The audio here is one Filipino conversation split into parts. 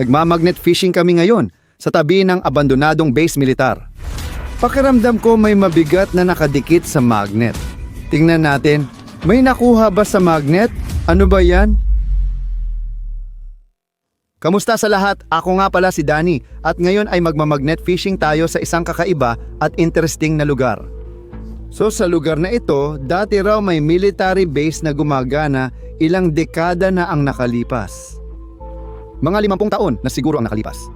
Nagmamagnet fishing kami ngayon sa tabi ng abandonadong base militar. Pakiramdam ko may mabigat na nakadikit sa magnet. Tingnan natin, may nakuha ba sa magnet? Ano ba yan? Kamusta sa lahat? Ako nga pala si Danny at ngayon ay magmamagnet fishing tayo sa isang kakaiba at interesting na lugar. So sa lugar na ito, dati raw may military base na gumagana ilang dekada na ang nakalipas. Mga limampung taon na siguro ang nakalipas.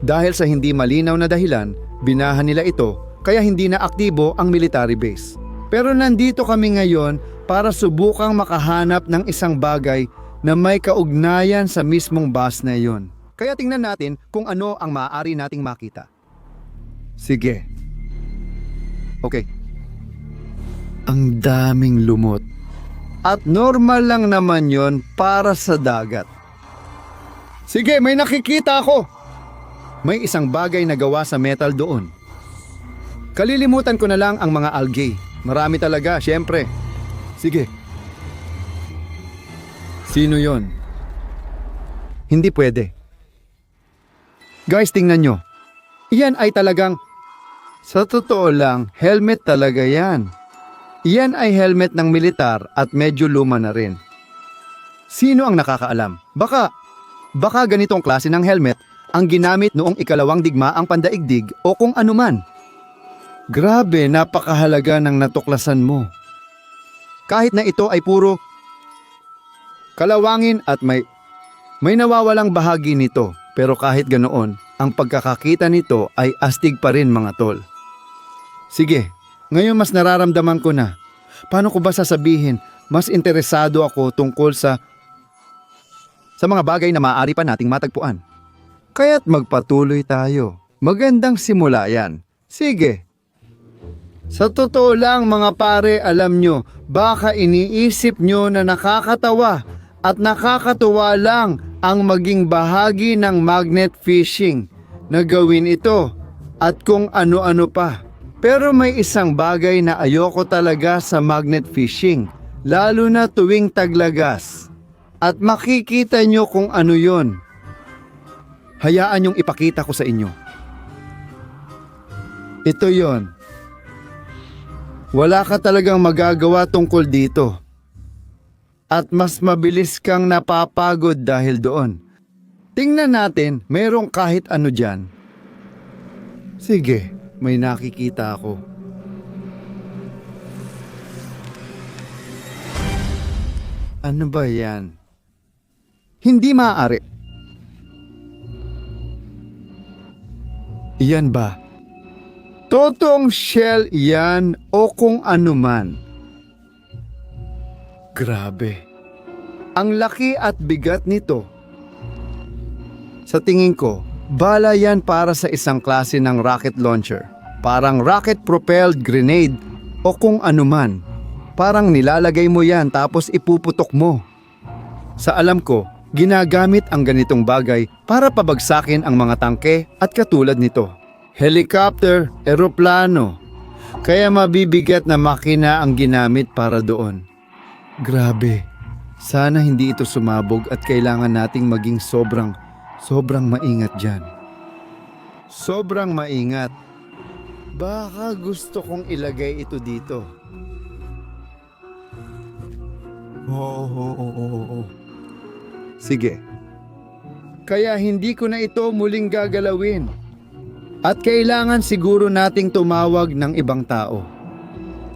Dahil sa hindi malinaw na dahilan, binahan nila ito kaya hindi na aktibo ang military base. Pero nandito kami ngayon para subukang makahanap ng isang bagay na may kaugnayan sa mismong bus na iyon. Kaya tingnan natin kung ano ang maaari nating makita. Sige. Okay. Ang daming lumot. At normal lang naman yon para sa dagat. Sige, may nakikita ako. May isang bagay na gawa sa metal doon. Kalilimutan ko na lang ang mga algae. Marami talaga, syempre. Sige. Sino yon? Hindi pwede. Guys, tingnan nyo. Iyan ay talagang... Sa totoo lang, helmet talaga yan. Iyan ay helmet ng militar at medyo luma na rin. Sino ang nakakaalam? Baka, baka ganitong klase ng helmet ang ginamit noong ikalawang digmaang pandaigdig o kung anuman. Grabe, napakahalaga ng natuklasan mo. Kahit na ito ay puro kalawangin at may may nawawalang bahagi nito pero kahit ganoon, ang pagkakakita nito ay astig pa rin mga tol. Sige, ngayon mas nararamdaman ko na. Paano ko ba sasabihin, mas interesado ako tungkol sa sa mga bagay na maaari pa nating matagpuan. Kaya't magpatuloy tayo. Magandang simula yan. Sige. Sa totoo lang mga pare, alam nyo, baka iniisip nyo na nakakatawa at nakakatuwa lang ang maging bahagi ng magnet fishing na gawin ito at kung ano-ano pa. Pero may isang bagay na ayoko talaga sa magnet fishing, lalo na tuwing taglagas. At makikita nyo kung ano yon. Hayaan yung ipakita ko sa inyo. Ito yon. Wala ka talagang magagawa tungkol dito. At mas mabilis kang napapagod dahil doon. Tingnan natin, mayroong kahit ano dyan. Sige, may nakikita ako. Ano ba yan? Hindi maaari. Iyan ba? Totoong shell yan o kung anuman. Grabe. Ang laki at bigat nito. Sa tingin ko, bala yan para sa isang klase ng rocket launcher. Parang rocket-propelled grenade o kung anuman. Parang nilalagay mo yan tapos ipuputok mo. Sa alam ko, ginagamit ang ganitong bagay para pabagsakin ang mga tangke at katulad nito. Helicopter, eroplano. Kaya mabibigat na makina ang ginamit para doon. Grabe. Sana hindi ito sumabog at kailangan nating maging sobrang, sobrang maingat dyan. Sobrang maingat. Baka gusto kong ilagay ito dito. Oo, oo, oo, oo, oo. Sige. Kaya hindi ko na ito muling gagalawin. At kailangan siguro nating tumawag ng ibang tao.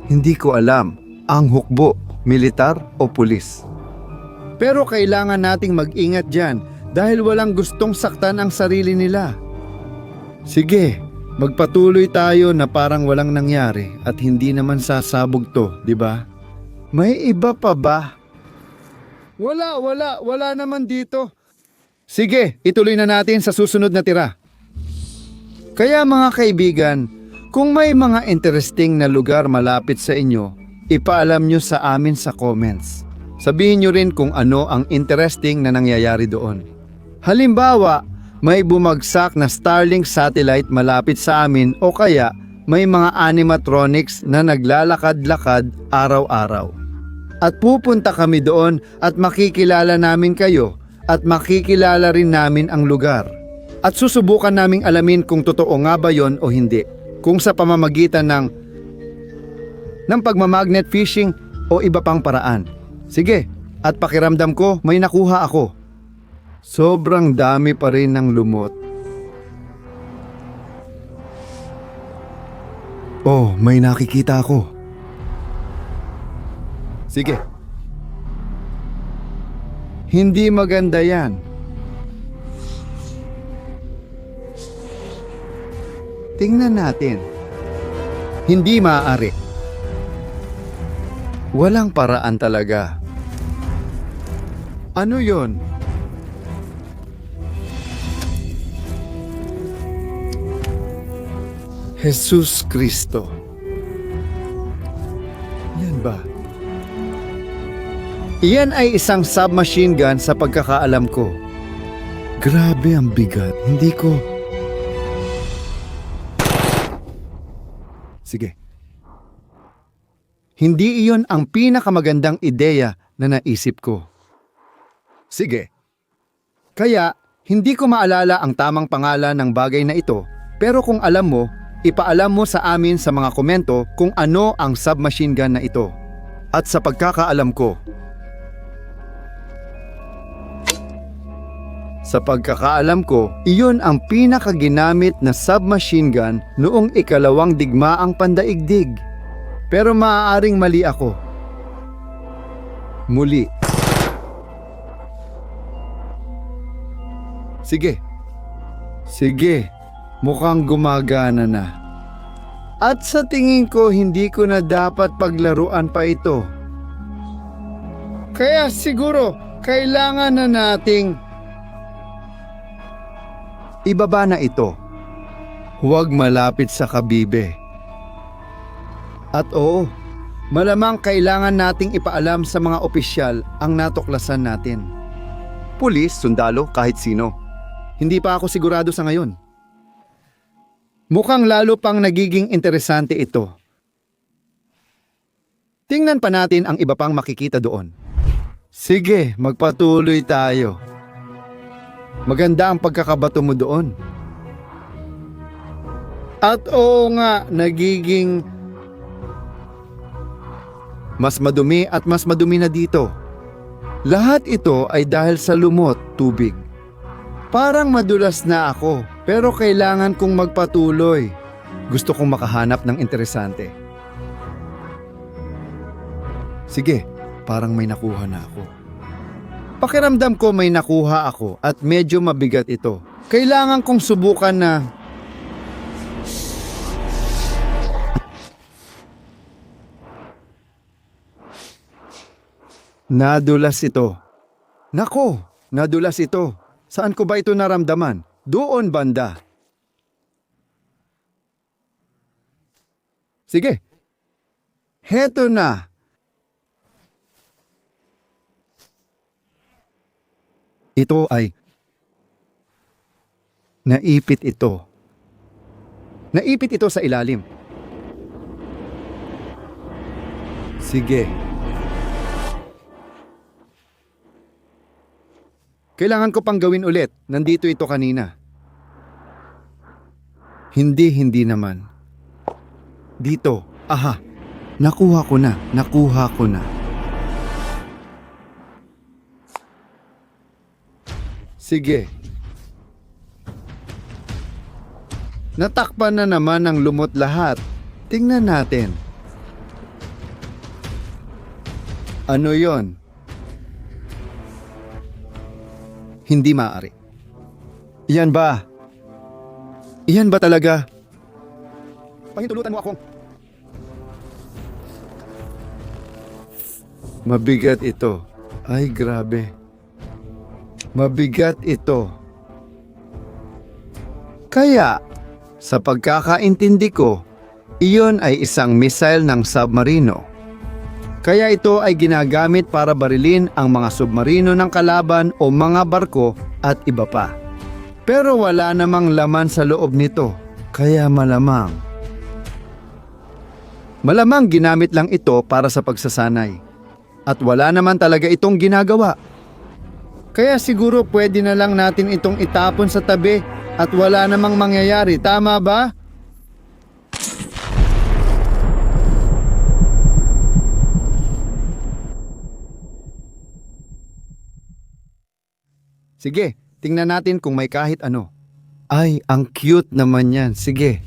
Hindi ko alam ang hukbo, militar o pulis. Pero kailangan nating mag-ingat dyan dahil walang gustong saktan ang sarili nila. Sige, magpatuloy tayo na parang walang nangyari at hindi naman sasabog to, di ba? May iba pa ba? Wala, wala, wala naman dito. Sige, ituloy na natin sa susunod na tira. Kaya mga kaibigan, kung may mga interesting na lugar malapit sa inyo, ipaalam nyo sa amin sa comments. Sabihin nyo rin kung ano ang interesting na nangyayari doon. Halimbawa, may bumagsak na Starlink satellite malapit sa amin o kaya may mga animatronics na naglalakad-lakad araw-araw. At pupunta kami doon at makikilala namin kayo at makikilala rin namin ang lugar. At susubukan naming alamin kung totoo nga ba yon o hindi. Kung sa pamamagitan ng ng pagmamagnet fishing o iba pang paraan. Sige, at pakiramdam ko may nakuha ako. Sobrang dami pa rin ng lumot. Oh, may nakikita ako. Sige. Hindi maganda yan. Tingnan natin. Hindi maaari. Walang paraan talaga. Ano yon? Jesus Kristo. Yan ba? Iyan ay isang submachine gun sa pagkakaalam ko. Grabe ang bigat. Hindi ko... Sige. Hindi iyon ang pinakamagandang ideya na naisip ko. Sige. Kaya, hindi ko maalala ang tamang pangalan ng bagay na ito, pero kung alam mo, ipaalam mo sa amin sa mga komento kung ano ang submachine gun na ito. At sa pagkakaalam ko, Sa pagkakaalam ko, iyon ang pinakaginamit na submachine gun noong ikalawang digmaang pandaigdig. Pero maaaring mali ako. Muli. Sige. Sige. Mukhang gumagana na. At sa tingin ko, hindi ko na dapat paglaruan pa ito. Kaya siguro, kailangan na nating Ibaba na ito. Huwag malapit sa kabibe. At oo, malamang kailangan nating ipaalam sa mga opisyal ang natuklasan natin. Pulis, sundalo, kahit sino. Hindi pa ako sigurado sa ngayon. Mukhang lalo pang nagiging interesante ito. Tingnan pa natin ang iba pang makikita doon. Sige, magpatuloy tayo. Maganda ang pagkakabato mo doon. At oo nga, nagiging mas madumi at mas madumi na dito. Lahat ito ay dahil sa lumot, tubig. Parang madulas na ako, pero kailangan kong magpatuloy. Gusto kong makahanap ng interesante. Sige, parang may nakuha na ako. Pakiramdam ko may nakuha ako at medyo mabigat ito. Kailangan kong subukan na... Nadulas ito. Nako, nadulas ito. Saan ko ba ito naramdaman? Doon banda. Sige. Heto na. Ito ay naipit ito. Naipit ito sa ilalim. Sige. Kailangan ko pang gawin ulit. Nandito ito kanina. Hindi, hindi naman. Dito. Aha. Nakuha ko na. Nakuha ko na. Sige. Natakpan na naman ng lumot lahat. Tingnan natin. Ano yon? Hindi maaari. Iyan ba? Iyan ba talaga? Pahintulutan mo akong... Mabigat ito. Ay, grabe. Mabigat ito. Kaya, sa pagkakaintindi ko, iyon ay isang missile ng submarino. Kaya ito ay ginagamit para barilin ang mga submarino ng kalaban o mga barko at iba pa. Pero wala namang laman sa loob nito, kaya malamang. Malamang ginamit lang ito para sa pagsasanay. At wala naman talaga itong ginagawa. Kaya siguro pwede na lang natin itong itapon sa tabi at wala namang mangyayari. Tama ba? Sige, tingnan natin kung may kahit ano. Ay, ang cute naman yan. Sige.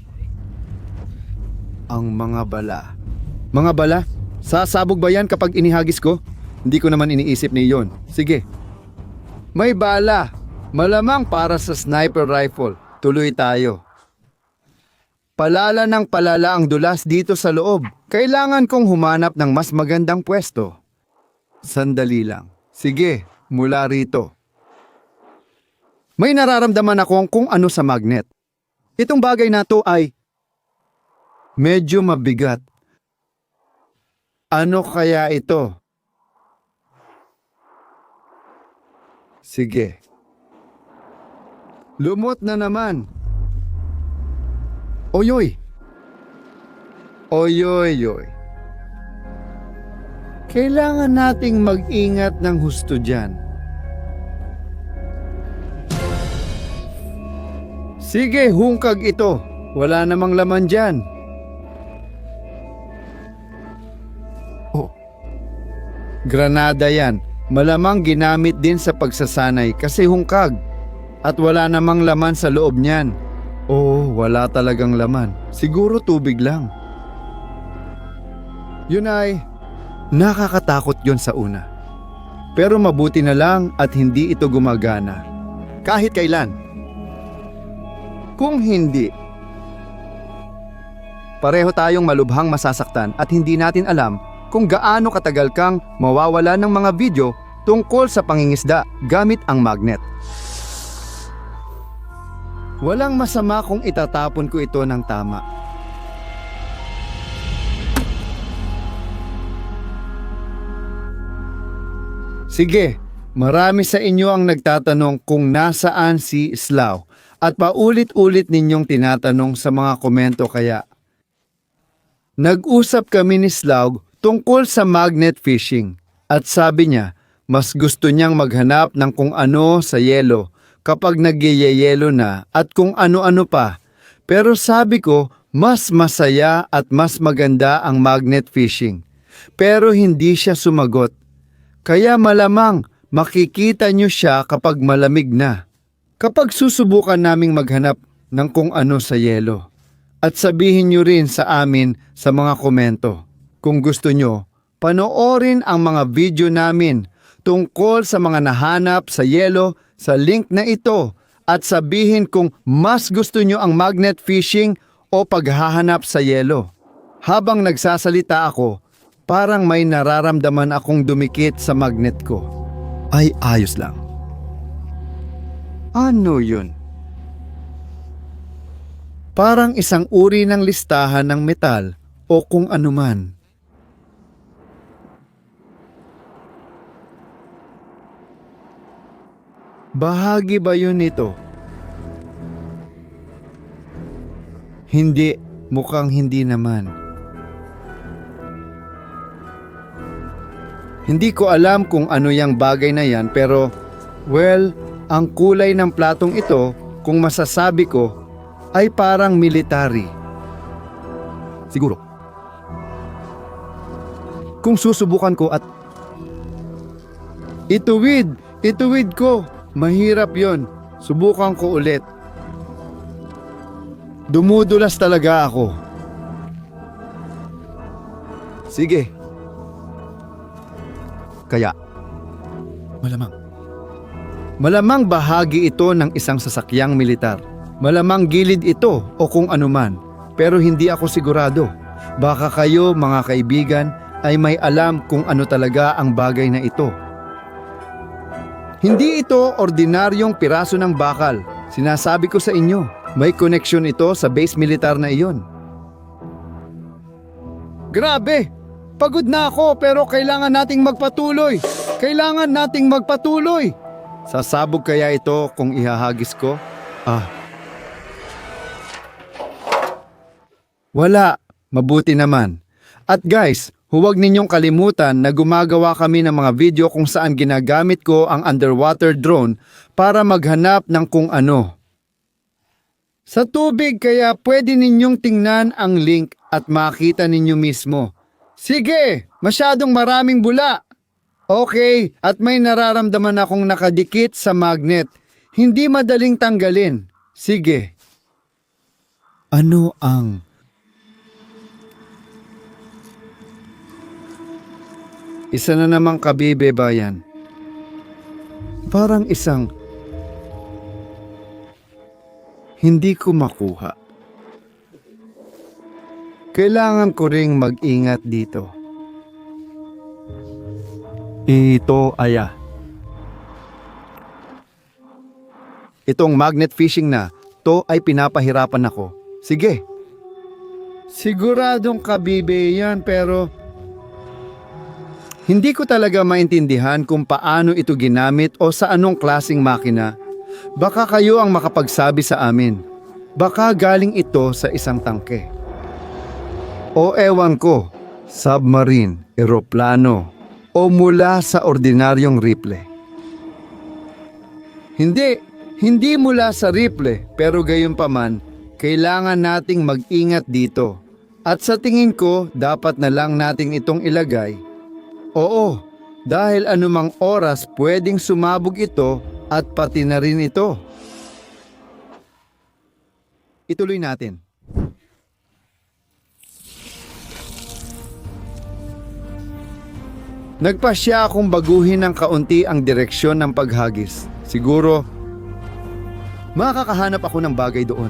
Ang mga bala. Mga bala? Sasabog ba yan kapag inihagis ko? Hindi ko naman iniisip ni yon. Sige. May bala. Malamang para sa sniper rifle. Tuloy tayo. Palala ng palala ang dulas dito sa loob. Kailangan kong humanap ng mas magandang pwesto. Sandali lang. Sige, mula rito. May nararamdaman akong kung ano sa magnet. Itong bagay na to ay medyo mabigat. Ano kaya ito? Sige. Lumot na naman. Oyoy. Oyoy-yoy. Kailangan nating mag-ingat ng husto dyan. Sige, hungkag ito. Wala namang laman dyan. Oh. Granada yan. Malamang ginamit din sa pagsasanay kasi hungkag. At wala namang laman sa loob niyan. Oo, wala talagang laman. Siguro tubig lang. Yun ay, nakakatakot yon sa una. Pero mabuti na lang at hindi ito gumagana. Kahit kailan. Kung hindi, pareho tayong malubhang masasaktan at hindi natin alam kung gaano katagal kang mawawala ng mga video tungkol sa pangingisda gamit ang magnet. Walang masama kung itatapon ko ito ng tama. Sige, marami sa inyo ang nagtatanong kung nasaan si Slaw at paulit-ulit ninyong tinatanong sa mga komento kaya. Nag-usap kami ni Slaug tungkol sa magnet fishing at sabi niya mas gusto niyang maghanap ng kung ano sa yelo kapag nagyeyelo na at kung ano-ano pa. Pero sabi ko mas masaya at mas maganda ang magnet fishing. Pero hindi siya sumagot. Kaya malamang makikita niyo siya kapag malamig na. Kapag susubukan naming maghanap ng kung ano sa yelo. At sabihin niyo rin sa amin sa mga komento. Kung gusto nyo, panoorin ang mga video namin tungkol sa mga nahanap sa yelo sa link na ito at sabihin kung mas gusto nyo ang magnet fishing o paghahanap sa yelo. Habang nagsasalita ako, parang may nararamdaman akong dumikit sa magnet ko. Ay ayos lang. Ano yun? Parang isang uri ng listahan ng metal o kung anuman. Bahagi ba yun nito? Hindi, mukhang hindi naman. Hindi ko alam kung ano yung bagay na yan pero, well, ang kulay ng platong ito, kung masasabi ko, ay parang military. Siguro. Kung susubukan ko at ituwid, ituwid ko, mahirap yon. Subukan ko ulit. Dumudulas talaga ako. Sige. Kaya, malamang. Malamang bahagi ito ng isang sasakyang militar. Malamang gilid ito o kung anuman. Pero hindi ako sigurado. Baka kayo mga kaibigan ay may alam kung ano talaga ang bagay na ito. Hindi ito ordinaryong piraso ng bakal. Sinasabi ko sa inyo, may koneksyon ito sa base militar na iyon. Grabe! Pagod na ako pero kailangan nating magpatuloy. Kailangan nating magpatuloy. Sasabog kaya ito kung ihahagis ko? Ah. Wala. Mabuti naman. At guys, huwag ninyong kalimutan na gumagawa kami ng mga video kung saan ginagamit ko ang underwater drone para maghanap ng kung ano. Sa tubig kaya pwede ninyong tingnan ang link at makita ninyo mismo. Sige, masyadong maraming bula. Okay, at may nararamdaman akong nakadikit sa magnet. Hindi madaling tanggalin. Sige. Ano ang... Isa na namang kabibe bayan. Parang isang... Hindi ko makuha. Kailangan ko ring mag-ingat dito. Ito aya. Itong magnet fishing na, to ay pinapahirapan ako. Sige. Siguradong kabibe yan pero hindi ko talaga maintindihan kung paano ito ginamit o sa anong klasing makina. Baka kayo ang makapagsabi sa amin. Baka galing ito sa isang tangke. O ewan ko, submarine, eroplano, o mula sa ordinaryong rifle. Hindi, hindi mula sa rifle, pero gayon pa man, kailangan nating mag-ingat dito. At sa tingin ko, dapat na lang nating itong ilagay. Oo, dahil anumang oras pwedeng sumabog ito at pati na rin ito. Ituloy natin. Nagpasya akong baguhin ng kaunti ang direksyon ng paghagis. Siguro, makakahanap ako ng bagay doon.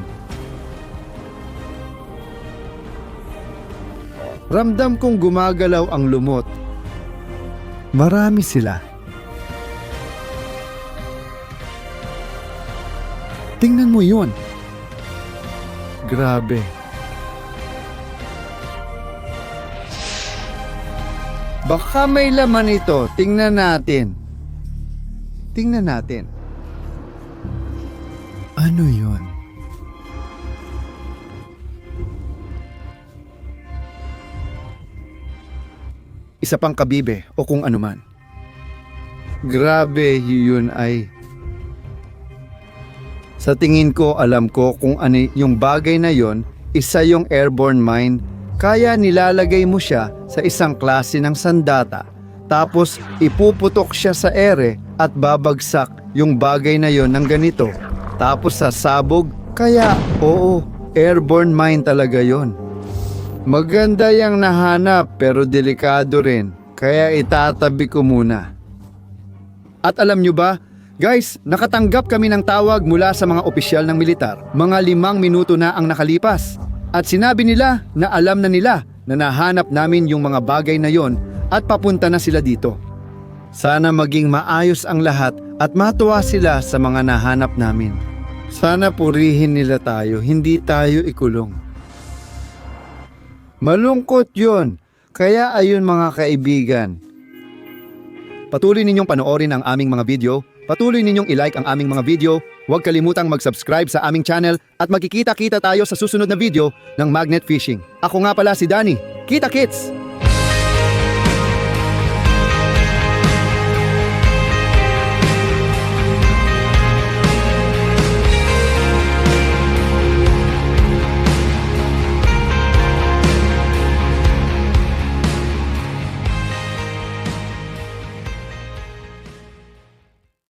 Ramdam kong gumagalaw ang lumot. Marami sila. Tingnan mo yun. Grabe. Baka may laman ito. Tingnan natin. Tingnan natin. Ano yun? Isa pang kabibe o kung anuman. Grabe yun ay. Sa tingin ko alam ko kung ano yung bagay na yon, isa yung airborne mine, kaya nilalagay mo siya sa isang klase ng sandata. Tapos ipuputok siya sa ere at babagsak yung bagay na yon ng ganito. Tapos sasabog, kaya oo, airborne mine talaga yon. Maganda yung nahanap pero delikado rin, kaya itatabi ko muna. At alam nyo ba, guys, nakatanggap kami ng tawag mula sa mga opisyal ng militar. Mga limang minuto na ang nakalipas. At sinabi nila na alam na nila na nahanap namin yung mga bagay na yon at papunta na sila dito. Sana maging maayos ang lahat at matuwa sila sa mga nahanap namin. Sana purihin nila tayo, hindi tayo ikulong. Malungkot yon. Kaya ayun mga kaibigan. Patuloy ninyong panoorin ang aming mga video. Patuloy ninyong ilike ang aming mga video. Huwag kalimutang mag-subscribe sa aming channel at magkikita-kita tayo sa susunod na video ng Magnet Fishing. Ako nga pala si Danny. Kita kits!